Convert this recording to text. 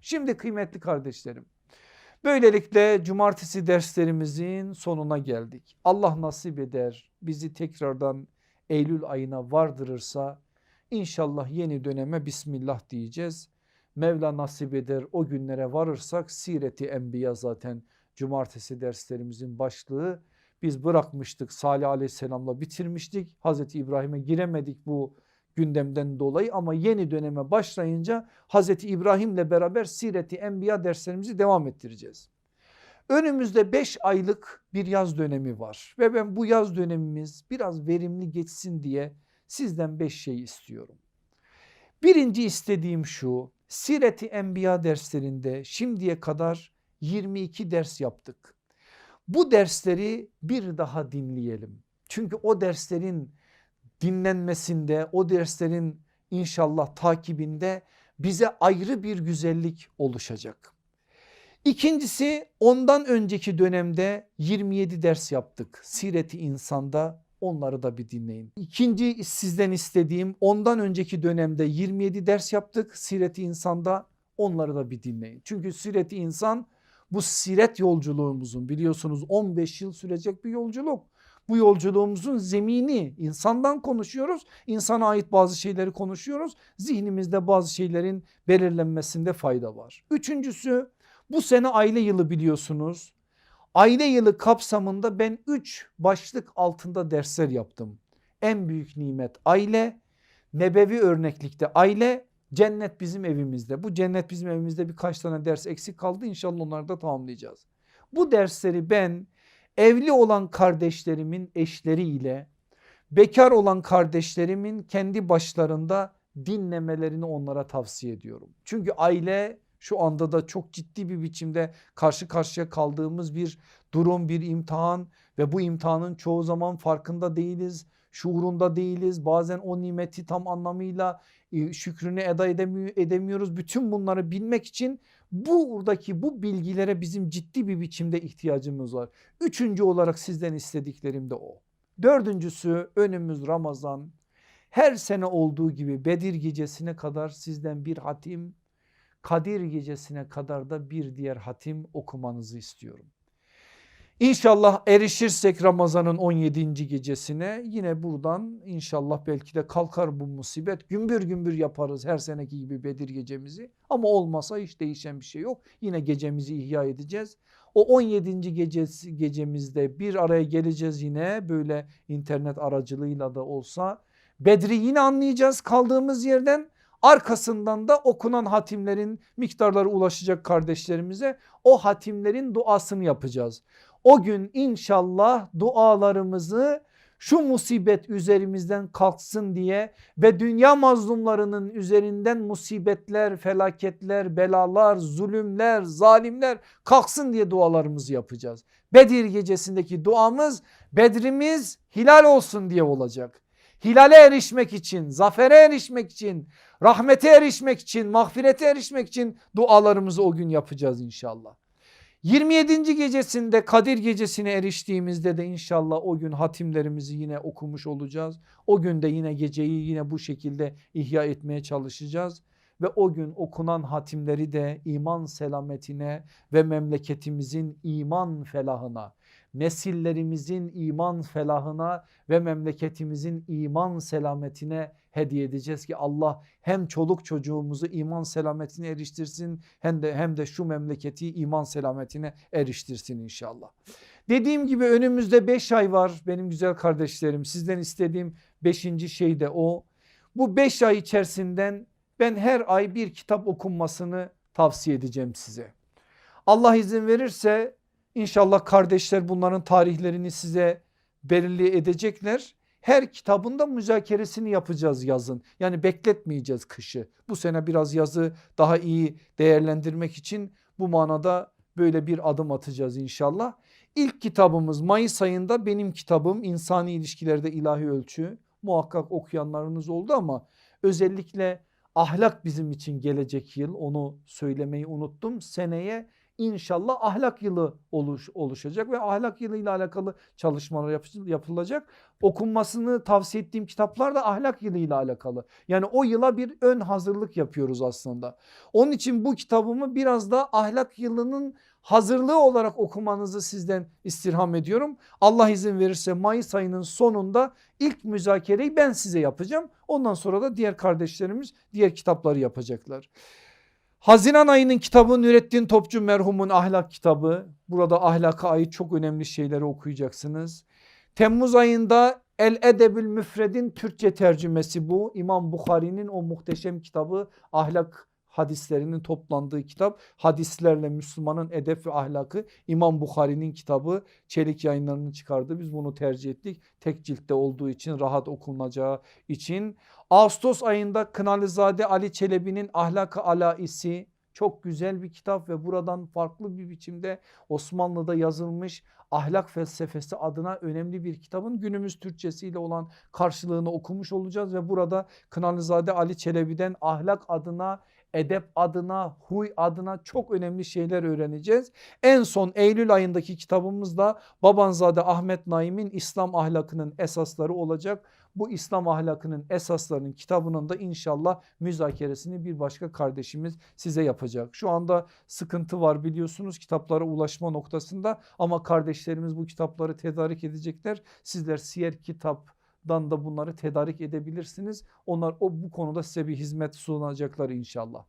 Şimdi kıymetli kardeşlerim böylelikle cumartesi derslerimizin sonuna geldik. Allah nasip eder bizi tekrardan Eylül ayına vardırırsa inşallah yeni döneme Bismillah diyeceğiz. Mevla nasip eder o günlere varırsak Sireti Enbiya zaten cumartesi derslerimizin başlığı. Biz bırakmıştık Salih aleyhisselamla bitirmiştik. Hazreti İbrahim'e giremedik bu gündemden dolayı ama yeni döneme başlayınca Hazreti İbrahim'le beraber Sireti Enbiya derslerimizi devam ettireceğiz. Önümüzde 5 aylık bir yaz dönemi var ve ben bu yaz dönemimiz biraz verimli geçsin diye sizden 5 şey istiyorum. Birinci istediğim şu Sireti Enbiya derslerinde şimdiye kadar 22 ders yaptık. Bu dersleri bir daha dinleyelim. Çünkü o derslerin dinlenmesinde o derslerin inşallah takibinde bize ayrı bir güzellik oluşacak. İkincisi ondan önceki dönemde 27 ders yaptık. Sireti insanda onları da bir dinleyin. İkinci sizden istediğim ondan önceki dönemde 27 ders yaptık. Sireti insanda onları da bir dinleyin. Çünkü sireti insan bu siret yolculuğumuzun biliyorsunuz 15 yıl sürecek bir yolculuk. Bu yolculuğumuzun zemini insandan konuşuyoruz. İnsana ait bazı şeyleri konuşuyoruz. Zihnimizde bazı şeylerin belirlenmesinde fayda var. Üçüncüsü bu sene aile yılı biliyorsunuz. Aile yılı kapsamında ben 3 başlık altında dersler yaptım. En büyük nimet aile, nebevi örneklikte aile, cennet bizim evimizde. Bu cennet bizim evimizde birkaç tane ders eksik kaldı inşallah onları da tamamlayacağız. Bu dersleri ben evli olan kardeşlerimin eşleriyle bekar olan kardeşlerimin kendi başlarında dinlemelerini onlara tavsiye ediyorum. Çünkü aile şu anda da çok ciddi bir biçimde karşı karşıya kaldığımız bir durum bir imtihan ve bu imtihanın çoğu zaman farkında değiliz şuurunda değiliz bazen o nimeti tam anlamıyla e, şükrünü eda edemiyoruz bütün bunları bilmek için buradaki bu bilgilere bizim ciddi bir biçimde ihtiyacımız var. Üçüncü olarak sizden istediklerim de o. Dördüncüsü önümüz Ramazan. Her sene olduğu gibi Bedir gecesine kadar sizden bir hatim, Kadir gecesine kadar da bir diğer hatim okumanızı istiyorum. İnşallah erişirsek Ramazan'ın 17. gecesine yine buradan inşallah belki de kalkar bu musibet. Gümbür gümbür yaparız her seneki gibi Bedir gecemizi ama olmasa hiç değişen bir şey yok. Yine gecemizi ihya edeceğiz. O 17. gecesi, gecemizde bir araya geleceğiz yine böyle internet aracılığıyla da olsa. Bedri yine anlayacağız kaldığımız yerden arkasından da okunan hatimlerin miktarları ulaşacak kardeşlerimize o hatimlerin duasını yapacağız. O gün inşallah dualarımızı şu musibet üzerimizden kalksın diye ve dünya mazlumlarının üzerinden musibetler, felaketler, belalar, zulümler, zalimler kalksın diye dualarımızı yapacağız. Bedir gecesindeki duamız Bedrimiz hilal olsun diye olacak. Hilale erişmek için, zafere erişmek için, rahmete erişmek için, mağfirete erişmek için dualarımızı o gün yapacağız inşallah. 27. gecesinde Kadir gecesine eriştiğimizde de inşallah o gün hatimlerimizi yine okumuş olacağız. O gün de yine geceyi yine bu şekilde ihya etmeye çalışacağız. Ve o gün okunan hatimleri de iman selametine ve memleketimizin iman felahına nesillerimizin iman felahına ve memleketimizin iman selametine hediye edeceğiz ki Allah hem çoluk çocuğumuzu iman selametine eriştirsin hem de hem de şu memleketi iman selametine eriştirsin inşallah. Dediğim gibi önümüzde 5 ay var benim güzel kardeşlerim sizden istediğim 5. şey de o. Bu 5 ay içerisinden ben her ay bir kitap okunmasını tavsiye edeceğim size. Allah izin verirse İnşallah kardeşler bunların tarihlerini size belirli edecekler. Her kitabında müzakeresini yapacağız yazın. Yani bekletmeyeceğiz kışı. Bu sene biraz yazı daha iyi değerlendirmek için bu manada böyle bir adım atacağız inşallah. İlk kitabımız Mayıs ayında benim kitabım İnsani İlişkilerde İlahi Ölçü. Muhakkak okuyanlarınız oldu ama özellikle ahlak bizim için gelecek yıl onu söylemeyi unuttum. Seneye inşallah ahlak yılı oluş, oluşacak ve ahlak yılı ile alakalı çalışmalar yap- yapılacak. Okunmasını tavsiye ettiğim kitaplar da ahlak yılı ile alakalı. Yani o yıla bir ön hazırlık yapıyoruz aslında. Onun için bu kitabımı biraz da ahlak yılının hazırlığı olarak okumanızı sizden istirham ediyorum. Allah izin verirse Mayıs ayının sonunda ilk müzakereyi ben size yapacağım. Ondan sonra da diğer kardeşlerimiz diğer kitapları yapacaklar. Haziran ayının kitabı Nurettin Topçu merhumun ahlak kitabı. Burada ahlaka ait çok önemli şeyleri okuyacaksınız. Temmuz ayında El Edebül Müfred'in Türkçe tercümesi bu. İmam Bukhari'nin o muhteşem kitabı ahlak hadislerinin toplandığı kitap. Hadislerle Müslümanın edep ve ahlakı İmam Bukhari'nin kitabı. Çelik yayınlarının çıkardığı biz bunu tercih ettik. Tek ciltte olduğu için rahat okunacağı için. Ağustos ayında Kınalizade Ali Çelebi'nin Ahlak-ı Alaisi çok güzel bir kitap ve buradan farklı bir biçimde Osmanlı'da yazılmış ahlak felsefesi adına önemli bir kitabın günümüz Türkçesiyle olan karşılığını okumuş olacağız ve burada Kınalizade Ali Çelebi'den ahlak adına edep adına, huy adına çok önemli şeyler öğreneceğiz. En son Eylül ayındaki kitabımızda Babanzade Ahmet Naim'in İslam ahlakının esasları olacak. Bu İslam ahlakının esaslarının kitabının da inşallah müzakeresini bir başka kardeşimiz size yapacak. Şu anda sıkıntı var biliyorsunuz kitaplara ulaşma noktasında ama kardeşlerimiz bu kitapları tedarik edecekler. Sizler siyer kitap dan da bunları tedarik edebilirsiniz. Onlar o bu konuda size bir hizmet sunacaklar inşallah.